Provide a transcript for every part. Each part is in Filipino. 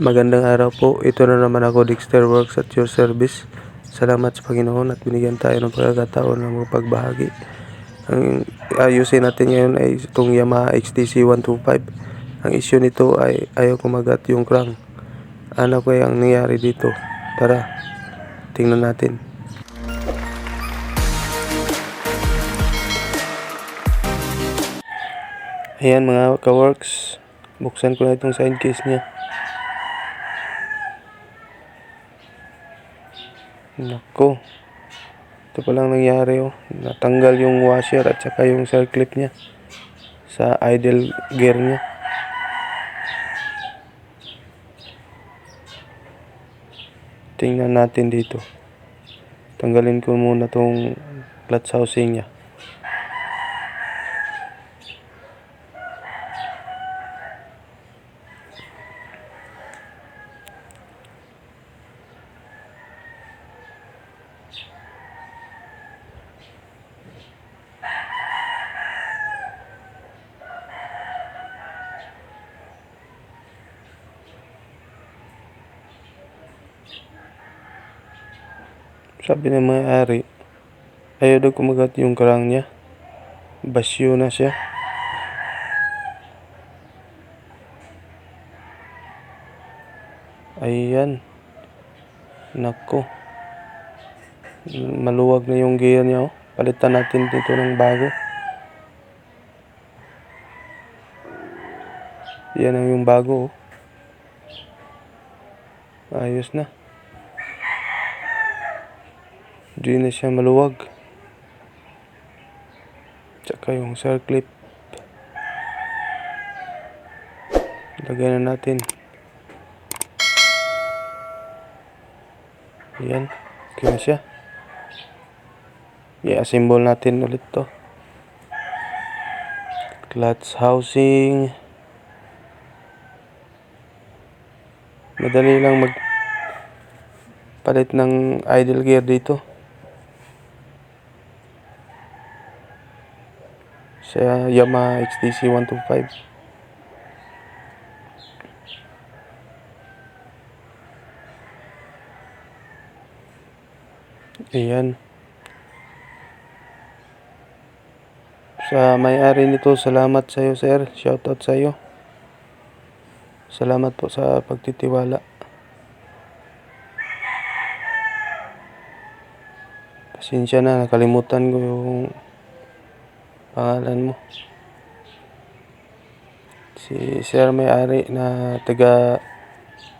Magandang araw po. Ito na naman ako, Dexter Works at your service. Salamat sa Panginoon at binigyan tayo ng pagkakataon ng mapagbahagi. Ang ayusin natin ngayon ay itong Yamaha XTC 125. Ang issue nito ay ayaw kumagat yung crank. Ano kaya ang nangyari dito? Tara, tingnan natin. Ayan mga ka-works, buksan ko na itong side case niya. Nako. Ito palang nangyari oh. Natanggal yung washer at saka yung circlip niya sa idle gear niya. Tingnan natin dito. Tanggalin ko muna tong clutch housing niya. Sabi ng may-ari, ayaw daw kumagat yung karang niya. Basyo na siya. Ayan. Nako. Maluwag na yung gear niya oh. Palitan natin dito ng bago. Yan ang yung bago oh. Ayos na. Hindi na siya maluwag. Tsaka yung circlip. Lagay na natin. Ayan. Okay na siya. I-assemble natin ulit to. Clutch housing. Madali lang mag palit ng idle gear dito. Sa Yamaha XTC 125. Ayan. Sa may-ari nito, salamat sa iyo, sir. Shoutout sa iyo. Salamat po sa pagtitiwala. Pasensya na, nakalimutan ko yung pangalan mo. Si sir may-ari na taga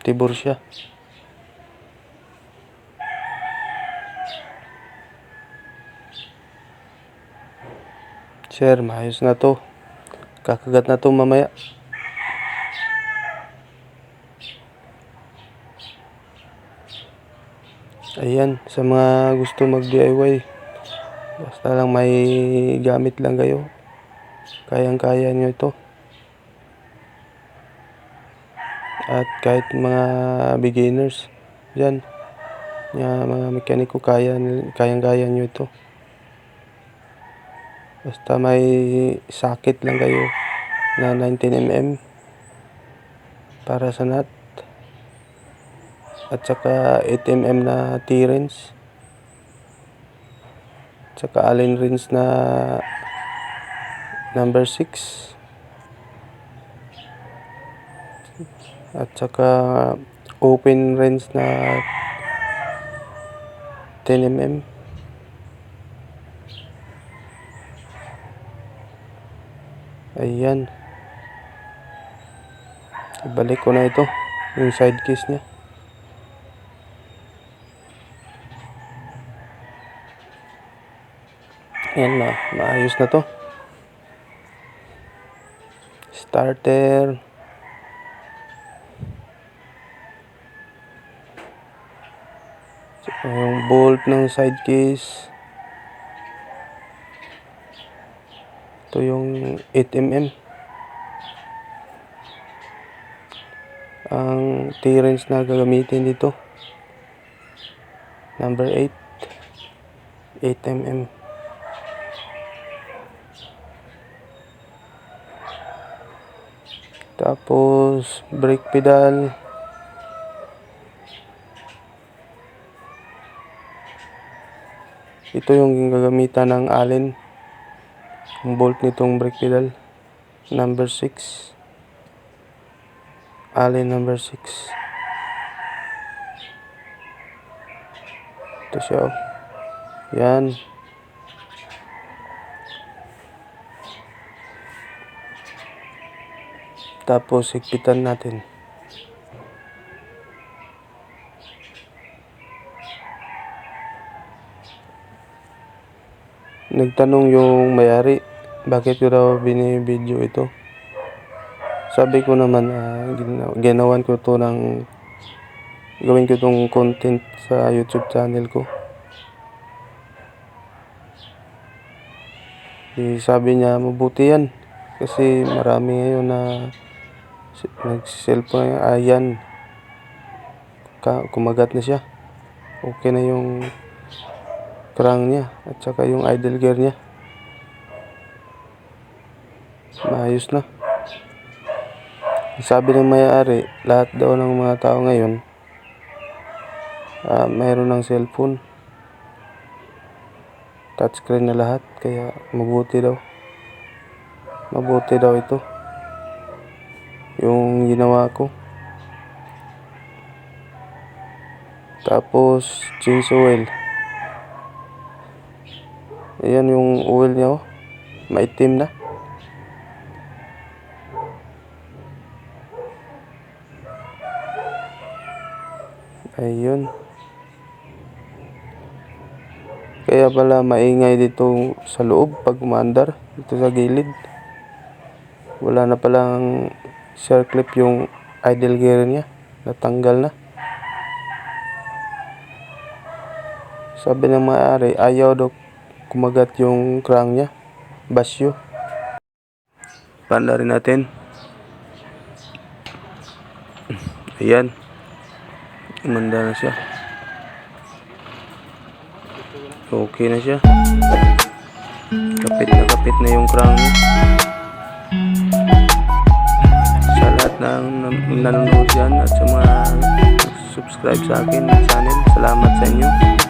Tiburcia. Sir, maayos na to. Kakagat na to mamaya. Ayan, sa mga gusto mag-DIY, basta lang may gamit lang kayo. Kayang-kaya nyo ito. At kahit mga beginners, dyan, yung mga mekaniko, kaya, kayang-kaya nyo ito. Basta may socket lang kayo na 19mm para sa nut. At saka 8mm na T-rings. Tsaka Allen rings na number 6. At saka open rings na 10mm. Ayan. Ibalik ko na ito. Yung side case niya. Ayan na. Maayos na to. Starter. Tsaka yung bolt ng side case. Ito yung 8mm. Ang T-rings na gagamitin dito. Number 8. 8mm. Tapos, brake pedal. Ito yung gagamitan ng allen. Ang bolt nitong brake pedal. Number 6. Allen number 6. Ito siya. Oh. Yan. Tapos higpitan natin Nagtanong yung mayari, bakit ko daw binibideo ito? Sabi ko naman, ah, gina- ginawan ko to ng, gawin ko tong content sa YouTube channel ko. Eh, sabi niya, mabuti yan. Kasi marami ngayon na si- nag-cellphone, ayan, ka, kumagat na siya. Okay na yung crank niya at saka yung idle gear niya. Maayos na. Sabi ng may-ari, lahat daw ng mga tao ngayon ah, mayroon ng cellphone. Touchscreen na lahat, kaya mabuti daw. Mabuti daw ito. Yung ginawa ko. Tapos, change oil. Ayan yung oil niya oh. Maitim na. Ayun. Kaya pala maingay dito sa loob pag umaandar. Dito sa gilid. Wala na palang share clip yung idle gear niya. Natanggal na. Sabi ng may-ari, ayaw daw kumagat yung crank niya. Basyo. Panda rin natin. Ayan. Umanda na siya. Okay na siya. Kapit na kapit na yung crank niya. Nan- nanonood dyan at sa mga subscribe sa akin channel, salamat sa inyo.